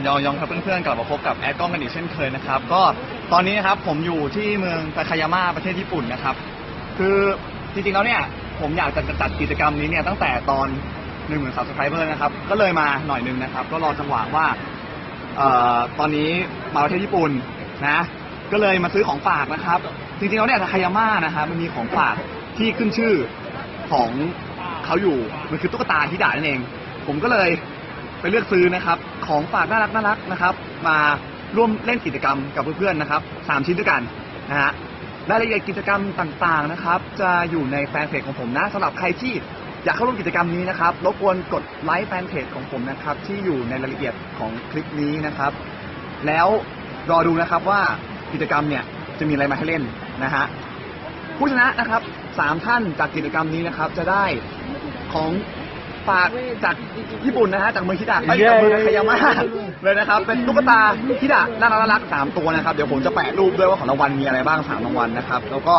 นยองยองครับเพื่อนๆกลับมาพบกับแอดกล้องกันอีกเช่นเคยนะครับ ก็ตอนนี้นะครับผมอยู่ที่เมืองทาคายาม่าประเทศญี่ปุ่นนะครับ คือจริงๆแล้วเนี่ยผมอยากจะจัดกิจกรรมนี้เนี่ยตั้งแต่ตอน1 0,000 subscriber นะครับ ก็เลยมาหน่อยนึงนะครับ ก็รอจังหวะว่าเอ่อตอนนี้มาประเทศญี่ปุ่นนะ ก็เลยมาซื้อของฝากนะครับ จริงๆแล้วเนี่ยทาคายาม่านะครับมันมีของฝากที่ขึ้นชื่อของเขาอยู่ มันคือตุ๊กตาฮิดะนั่นเอง ผมก็เลย ไปเลือกซื้อนะครับ ของฝากน่ารักน่ารักนะครับ มาร่วมเล่นกิจกรรมกับเพื่อนๆนะครับสามชิ้นด้วยกันนะฮะรายละเอียดกิจกรรมต่างๆนะครับ จะอยู่ในแฟนเพจของผมนะสำหรับใครที่อยากเข้าร่วมกิจกรรมนี้นะครับรบกวนกดไลค์แฟนเพจของผมนะครับ ที่อยู่ในรายละเอียดของคลิปนี้นะครับ แล้วรอดูนะครับว่ากิจกรรมเนี่ยจะมีอะไรมาให้เล่นนะฮะผู้ชนะนะครับสามท่านจากกิจกรรมนี้นะครับ จะได้ของ ฝากจากญี่ปุ่นนะฮะจากเมืองคิดะไปจากเมืองคายาม่าเลยนะครับ เป็นตุ๊กตาคิดะน่ารักน่ารักสามตัวนะครับ เดี๋ยวผมจะแปะรูปด้วยว่าของรางวัลมีอะไรบ้างสามรางวัลนะครับ แล้วก็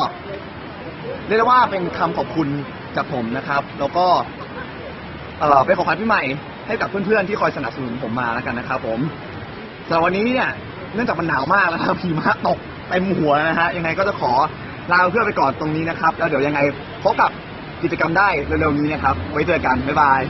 เรียกได้ว่าเป็นคำขอบคุณจากผมนะครับ แล้วก็เอ่อเป็นของขวัญปีใหม่ให้กับเพื่อนๆที่คอยสนับสนุนผมมาแล้วกันนะครับ ผมสำหรับวันนี้เนี่ยเนื่องจากมันหนาวมากนะครับหิมะตกเต็มหัวนะฮะยังไงก็จะขอลาเพื่อนๆไปก่อนตรงนี้นะครับ แล้วเดี๋ยวยังไงพบกับ กิจกรรมได้เร็วๆนี้นะครับ ไว้เจอกัน บ๊ายบาย